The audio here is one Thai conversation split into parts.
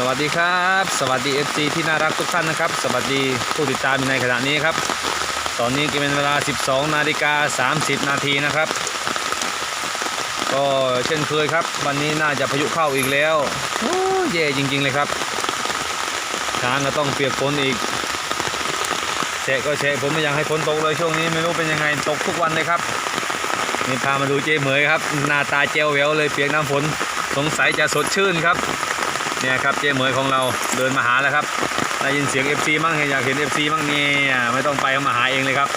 สวัสดีครับ สวัสดี FC ที่น่ารักทุกท่านนะครับ สวัสดีผู้ติดตามอยู่ในขณะนี้ครับ ตอนนี้ก็เป็นเวลา 12 นาฬิกา 30 นาทีนะครับ ก็เช่นเคยครับ วันนี้น่าจะพายุเข้าอีกแล้วโอ้เย่จริง ๆ เลยครับช้างก็ต้องเปียกฝนอีกแฉะก็แฉะผมไม่อยากให้ฝนตกเลยช่วงนี้ไม่รู้เป็นยังไงตกทุกวันเลยครับนี่พามาดูเจ๊เหมยครับหน้าตาเจวแววเลยเปียกน้ำฝนสงสัยจะสดชื่นครับ เนี่ยครับเจ๊เหมยของเราเดินมาหาแล้วครับได้ยินเสียง FC มั่งอยากเห็น FC มั่งเนี่ยไม่ต้องไปเขามาหาเองเลยครับ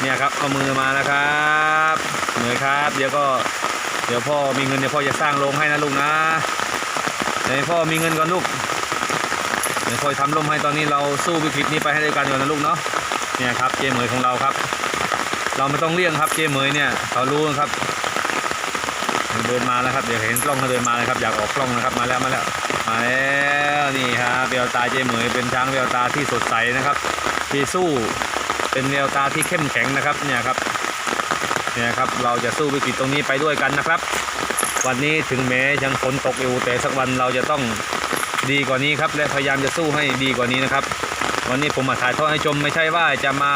เนี่ยครับเอามือมาแล้วครับเหมยครับ เดี๋ยวก็เดี๋ยวพ่อมีเงินเดี๋ยวพ่อจะสร้างโรงให้นะลูกนะเดี๋ยวพ่อมีเงินก่อนลูกเดี๋ยวพ่อทำร่มให้ตอนนี้เราสู้วิกฤตนี้ไปให้ได้กันก่อนนะลูกเนาะเนี่ยครับเจ๊เหมยของเราครับ เราไม่ต้องเลี่ยงครับเจ๊เหมยเนี่ยเขารู้ครับ เดินมาแล้วครับ เดี๋ยวเห็นกล้องเขาเดินมาเลยครับ อยากออกกล้องนะครับ มาแล้วมาแล้ว มาแล้วนี่ครับเวลตาเจเหมยเป็นช้างเวลตาที่สดใสนะครับ ที่สู้เป็นเวลตาที่เข้มแข็งนะครับ เนี่ยครับ เนี่ยครับ เราจะสู้วิกฤตตรงนี้ไปด้วยกันนะครับ วันนี้ถึงแม้ยังฝนตกอยู่แต่สักวันเราจะต้องดีกว่านี้ครับ และพยายามจะสู้ให้ดีกว่านี้นะครับ วันนี้ผมมาถ่ายทอดให้ชมไม่ใช่ว่าจะมา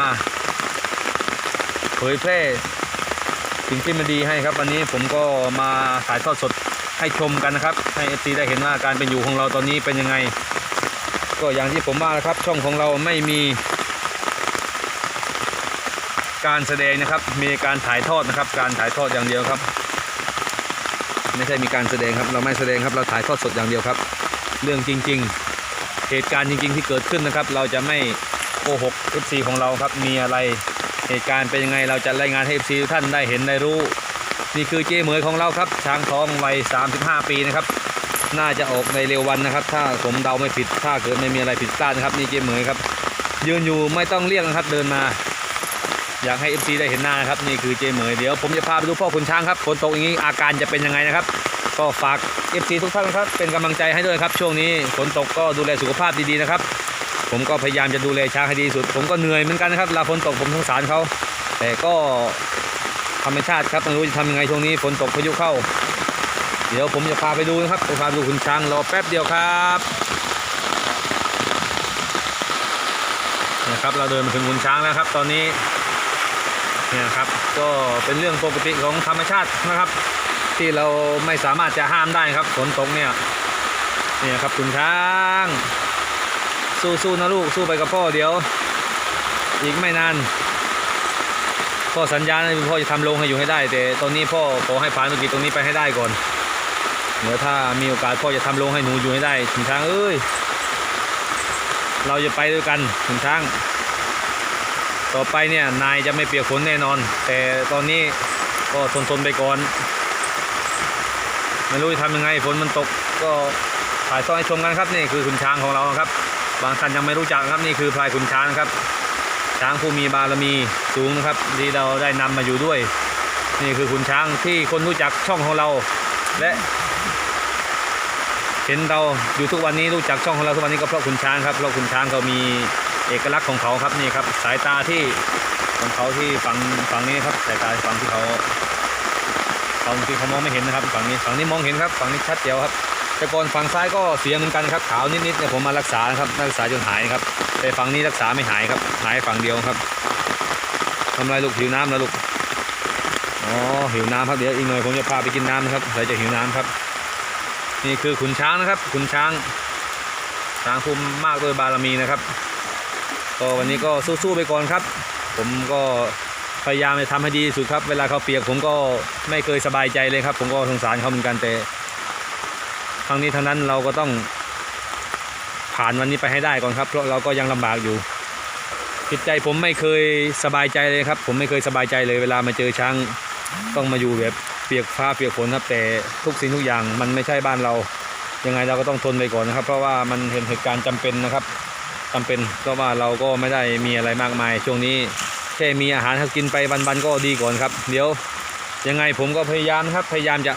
เผยแพร่ สิ่งที่มันดีให้ครับวันนี้ผมก็มาถ่ายทอดสดให้ชมกันนะครับให้เอซีได้เห็นว่าการเป็นอยู่ของเราตอนนี้เป็นยังไง ก็อย่างที่ผมว่านะครับช่องของเราไม่มี การแสดงนะครับ มีการถ่ายทอดนะครับ การถ่ายทอดอย่างเดียวครับ ไม่ใช่มีการแสดงครับ เราไม่แสดงครับเราถ่ายทอดสดอย่างเดียวครับ เรื่องจริง ๆ เหตุการณ์จริง ๆ ที่เกิดขึ้นนะครับ เราจะไม่โกหก FC ของเราครับมีอะไร เหตุการณ์เป็นยังไงเราจะรายงานให้ FC ทุกท่านได้เห็นได้รู้ นี่คือเจ๊เหมยของเราครับ ช้างทองวัย 35 ปีนะครับ น่าจะออกในเร็ววันนะครับ ถ้าผมเดาไม่ผิดถ้าเกิดไม่มีอะไรผิดพลาดนะครับนี่เจ๊เหมยครับ ยืนอยู่ไม่ต้องเรียกนะครับเดินมา อยากให้ FC ได้เห็นหน้านะครับนี่คือเจ๊เหมยเดี๋ยวผมจะพาไปดูพ่อขุนช้างครับฝนตกอย่างนี้อาการจะเป็นยังไงนะครับก็ฝาก FC ทุกท่านครับเป็นกำลังใจให้ด้วยครับ ช่วงนี้ฝนตกก็ดูแลสุขภาพดีๆนะครับ ผมก็พยายามจะดูแลช้างให้ดีสุด ผมก็เหนื่อยเหมือนกันนะครับเวลาฝนตกผมสงสารเขาแต่ก็ธรรมชาติครับไม่รู้จะทำยังไงช่วงนี้ฝนตกพายุเข้า เดี๋ยวผมจะพาไปดูนะครับไปพาดูคุณช้างรอแป๊บเดียวครับนะครับเราเดินมาถึงคุณช้างแล้วครับ ตอนนี้เนี่ยครับก็เป็นเรื่องปกติของธรรมชาตินะครับ ที่เราไม่สามารถจะห้ามได้ครับฝนตกเนี่ยเนี่ยครับคุณช้าง สู้ๆนะลูกสู้ไปกับพ่อเดี๋ยว อีกไม่นานพ่อสัญญานะพ่อจะทำโรงให้อยู่ให้ได้ แต่ตอนนี้พ่อขอให้ผ่านวิกฤตตรงนี้ไปให้ได้ก่อนเดี๋ยวถ้ามีโอกาสพ่อจะทำโรงให้หนูอยู่ให้ได้ถึงช้างเอ้ยเราจะไปด้วยกันถึงช้างต่อไปเนี่ยนายจะไม่เปียกฝนแน่นอน แต่ตอนนี้ก็ทนๆไปก่อนไม่รู้จะทำยังไงฝนมันตกก็ถ่ายทอดให้ชมกันครับนี่คือคุณช้างของเราครับ บางท่านยังไม่รู้จักครับนี่คือพลายคุณช้างครับ ช้างผู้มีบารมีสูงนะครับที่เราได้นำมาอยู่ด้วย นี่คือคุณช้างที่คนรู้จักช่องของเราและเห็นเราอยู่ทุกวันนี้รู้จักช่องของเราทุกวันนี้ก็เพราะคุณช้างครับเพราะคุณช้างเขามีเอกลักษณ์ของเขาครับนี่ครับ สายตาที่ของเขาที่ฝั่งฝั่งนี้ครับสายตาฝั่งที่เขาฝั่งที่เขามองไม่เห็นนะครับฝั่งนี้ฝั่งนี้มองเห็นครับฝั่งนี้ชัดเจียวครับ แต่ก่อนฝั่งซ้ายก็เสียเหมือนกันครับขาวนิดๆเนี่ยผมมารักษานะครับรักษาจนหายครับ แต่ฝั่งนี้รักษาไม่หายครับ หายฝั่งเดียวครับทำไรลูกหิวน้ำนะลูกอ๋อหิวน้ำครับเดี๋ยวอีกหน่อยผมจะพาไปกินน้ำนะครับใครจะหิวน้ำครับ นี่คือขุนช้างนะครับ ขุนช้างช้างภูมิมากด้วยบารมีนะครับก็วันนี้ก็สู้ๆไปก่อนครับ ผมก็พยายามจะทำให้ดีสุดครับ เวลาเขาเปียกผมก็ไม่เคยสบายใจเลยครับ ผมก็สงสารเขาเหมือนกันแต่ ทั้งนี้ทั้งนั้นเราก็ต้องผ่านวันนี้ไปให้ได้ก่อนครับ เพราะเราก็ยังลำบากอยู่จิตใจผมไม่เคยสบายใจเลยครับ ผมไม่เคยสบายใจเลยเวลามาเจอช้างต้องมาอยู่แบบเปียกฟ้าเปียกฝนครับ แต่ทุกสิ่งทุกอย่างมันไม่ใช่บ้านเรา ยังไงเราก็ต้องทนไปก่อนนะครับ เพราะว่ามันเป็นเหตุการณ์จำเป็นนะครับจำเป็นเพราะว่าเราก็ไม่ได้มีอะไรมากมาย ช่วงนี้แค่มีอาหารให้กินไปวันๆก็ดีก่อนครับ เดี๋ยวยังไงผมก็พยายามครับพยายามจะ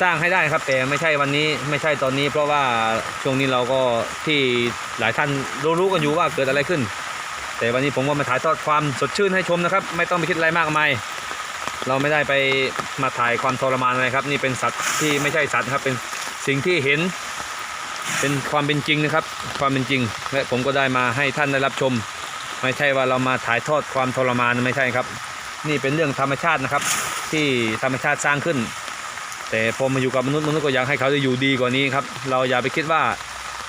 สร้างให้ได้ครับ แต่ไม่ใช่วันนี้ไม่ใช่ตอนนี้ เพราะว่าช่วงนี้เราก็ที่หลายท่านรู้ๆกันอยู่ว่าเกิดอะไรขึ้น แต่วันนี้ผมก็มาถ่ายทอดความสดชื่นให้ชมนะครับ ไม่ต้องไปคิดอะไรมากมายเราไม่ได้ไปมาถ่ายความทรมานอะไรครับ นี่เป็นสัตว์ที่ไม่ใช่สัตว์ครับเป็นสิ่งที่เห็น เป็นความเป็นจริงนะครับ ความเป็นจริง และผมก็ได้มาให้ท่านได้รับชม ไม่ใช่ว่าเรามาถ่ายทอดความทรมานไม่ใช่ครับ นี่เป็นเรื่องธรรมชาตินะครับ ที่ธรรมชาติสร้างขึ้น แต่พอมาอยู่กับมนุษย์มนุษย์ก็อยากให้เขาได้อยู่ดีกว่านี้ครับ เราอย่าไปคิดว่า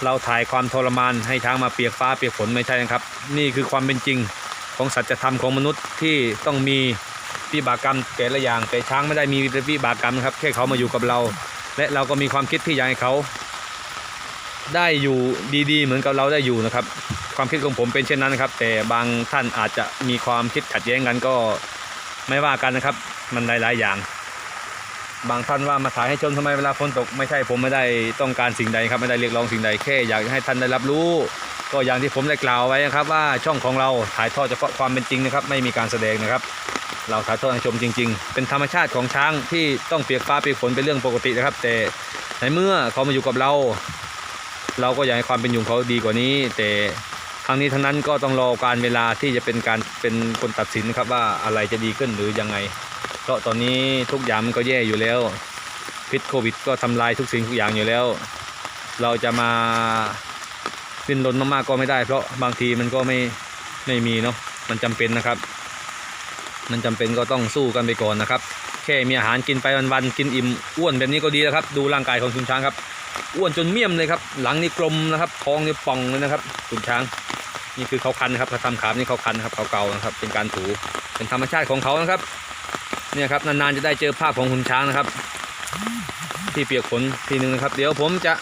เราถ่ายความทรมานให้ช้างมาเปียกฟ้าเปียกฝนไม่ใช่นะครับ นี่คือความเป็นจริงของสัจธรรมของมนุษย์ที่ต้องมีวิบากกรรมแต่ละอย่าง แต่ช้างไม่ได้มีวิบากกรรมนะครับแค่เขามาอยู่กับเรา และเราก็มีความคิดที่อยากให้เขา ได้อยู่ดีๆ เหมือนกับเราได้อยู่นะครับ ความคิดของผมเป็นเช่นนั้นครับ แต่บางท่านอาจจะมีความคิดขัดแย้งกันก็ไม่ว่ากันนะครับ มันหลายๆอย่าง บางท่านว่ามาถ่ายให้ชมทำไมเวลาฝนตกไม่ใช่ผมไม่ได้ต้องการสิ่งใดครับไม่ได้เรียกร้องสิ่งใดแค่อยากให้ท่านได้รับรู้ ก็อย่างที่ผมได้กล่าวไว้นะครับ ว่าช่องของเราถ่ายทอดเฉพาะความเป็นจริงนะครับ ไม่มีการแสดงนะครับ เราถ่ายทอดให้ชมจริง ๆ เป็นธรรมชาติของช้างที่ต้องเปียกฟ้าเปียกฝนเป็นเรื่องปกตินะครับ แต่ในเมื่อเขามาอยู่กับเรา เราก็อยากให้ความเป็นอยู่เขาดีกว่านี้ แต่ทั้งนี้ทั้งนั้นก็ต้องรอการเวลาที่จะเป็นการเป็นคนตัดสินนะครับว่าอะไรจะดีขึ้นหรือยังไง ราะตอนนี้ทุกอย่างมันก็แย่อยู่แล้ว พิษโควิดก็ทำลายทุกสิ่งทุกอย่างอยู่แล้ว เราจะมาดิ้นรนมากๆก็ไม่ได้ เพราะบางทีมันก็ไม่ไม่มีเนาะมันจำเป็นนะครับ มันจำเป็นก็ต้องสู้กันไปก่อนนะครับ แค่มีอาหารกินไปวันๆกินอิ่มอ้วนแบบนี้ก็ดีแล้วครับ ดูร่างกายของคุณช้างครับอ้วนจนเมี่ยมเลยครับ หลังนี่กลมนะครับท้องนี่ป่องเลยนะครับคุณช้าง นี่คือเขาคันนะครับเขาทำขามนี่เขาคันนะครับเขาเกานะครับ เป็นการถูเป็นธรรมชาติของเขานะครับ เนี่ยครับนานๆจะได้เจอภาพของคุณช้างนะครับ ที่เปียกฝนทีหนึ่งนะครับ เดี๋ยวผมจะ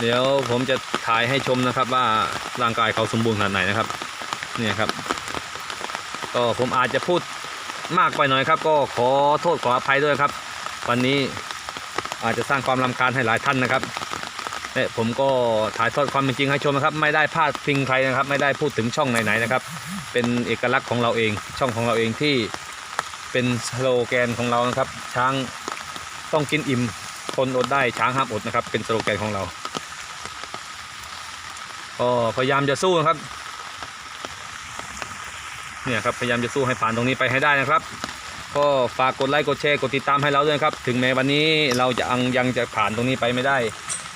เดี๋ยวผมจะถ่ายให้ชมนะครับว่าร่างกายเขาสมบูรณ์ขนาดไหนนะครับเนี่ยครับ ก็ผมอาจจะพูดมากไปหน่อยครับ ก็ขอโทษขออภัยด้วยครับ วันนี้อาจจะสร้างความรำคาญให้หลายท่านนะครับ และผมก็ถ่ายทอดความเป็นจริงให้ชมนะครับ ไม่ได้พาดพิงใครนะครับ ไม่ได้พูดถึงช่องไหนๆนะครับ เป็นเอกลักษณ์ของเราเอง ช่องของเราเองที่เป็นสโลแกนของเรานะครับ ช้างต้องกินอิ่มคนอดได้ช้างห้ามอดนะครับ เป็นสโลแกนของเราก็พยายามจะสู้นะครับเนี่ยครับพยายามจะสู้ให้ผ่านตรงนี้ไปให้ได้นะครับ ก็ฝากกดไลค์กดแชร์กดติดตามให้เราด้วยครับ ถึงแม้วันนี้เราจะยังจะผ่านตรงนี้ไปไม่ได้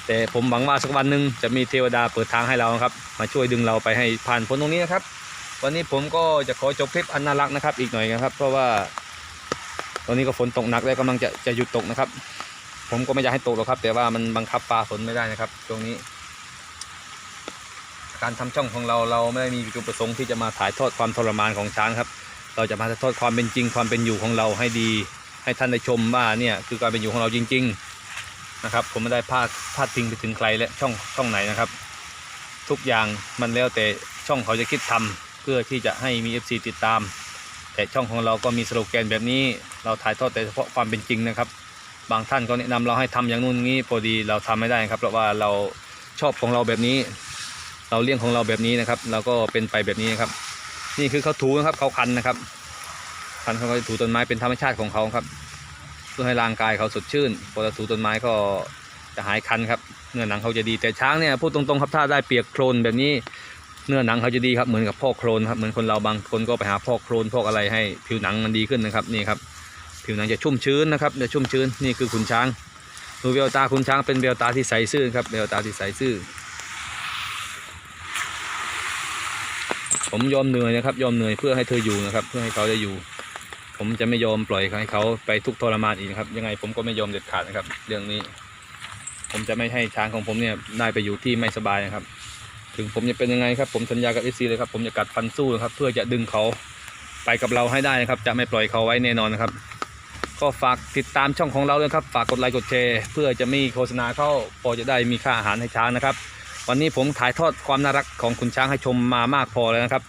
แต่ผมหวังว่าสักวันหนึ่งจะมีเทวดาเปิดทางให้เราครับ มาช่วยดึงเราไปให้ผ่านพ้นตรงนี้นะครับ วันนี้ผมก็จะขอจบคลิปอันน่ารักนะครับ อีกหน่อยนะครับ เพราะว่า ตอนนี้ก็ฝนตกหนักแล้วกำลังจะจะหยุดตกนะครับ ผมก็ไม่อยากให้ตกหรอกครับ แต่ว่ามันบังคับฟ้าฝนไม่ได้นะครับ ตรงนี้ การทำช่องของเราเราไม่ได้มีจุดประสงค์ที่จะมาถ่ายทอดความทรมานของช้างครับ เราจะมาถ่ายทอดความเป็นจริงความเป็นอยู่ของเราให้ดี ให้ท่านได้ชมว่าเนี่ยคือการเป็นอยู่ของเราจริง ๆ นะครับ ผมไม่ได้พาดพาดพิงไปถึงใครและช่องช่องไหนนะครับ ทุกอย่างมันแล้วแต่ช่องเขาจะคิดทำเพื่อที่จะให้มี FC ติดตาม แต่ช่องของเราก็มีสโลแกนแบบนี้ เราถ่ายทอดแต่เฉพาะความเป็นจริงนะครับ บางท่านก็แนะนำเราให้ทำอย่างนู้นงี้พอดีเราทำไม่ได้ครับ เพราะว่าเราชอบของเราแบบนี้ เราเลี้ยงของเราแบบนี้นะครับเราก็เป็นไปแบบนี้ครับ นี่คือเขาถูนะครับเขาคันนะครับคันเขาก็จะถูต้นไม้เป็นธรรมชาติของเขาครับ พื่อให้ร่างกายเขาสดชื่นพอเราถูต้นไม้ก็จะหายคันครับเนื้อหนังเขาจะดีแต่ช้างเนี่ยพูดตรงๆครับถ้าได้เปียกโคลนแบบนี้เนื้อหนังเขาจะดีครับเหมือนกับพอกโคลนครับเหมือนคนเราบางคนก็ไปหาพอกโคลนพอกอะไรให้ผิวหนังมันดีขึ้นนะครับนี่ครับผิวหนังจะชุ่มชื้นนะครับจะชุ่มชื้นนี่คือขุนช้างดูแววตาขุนช้างเป็นแววตาที่ใสซื่อครับแววตาที่ใสซื่อผมยอมเหนื่อยนะครับยอมเหนื่อยเพื่อให้เธออยู่นะครับ เพื่อให้เขาได้อยู่ ผมจะไม่ยอมปล่อยให้เขาไปทุกทรมานอีกครับ ยังไงผมก็ไม่ยอมเด็ดขาดนะครับ เรื่องนี้ ผมจะไม่ให้ช้างของผมเนี่ยได้ไปอยู่ที่ไม่สบายนะครับ ถึงผมจะเป็นยังไงครับ ผมสัญญากับเอซีเลยครับผมจะกัดฟันสู้นะครับ เพื่อจะดึงเขาไปกับเราให้ได้นะครับ จะไม่ปล่อยเขาไว้แน่นอนนะครับ ก็ฝากติดตามช่องของเราด้วยครับ ฝากกดไลค์กดแชร์เพื่อจะมีโฆษณาเข้าพอจะได้มีค่าอาหารให้ช้างนะครับ วันนี้ผมถ่ายทอดความน่ารักของคุณช้างให้ชมมามากพอแล้วนะครับ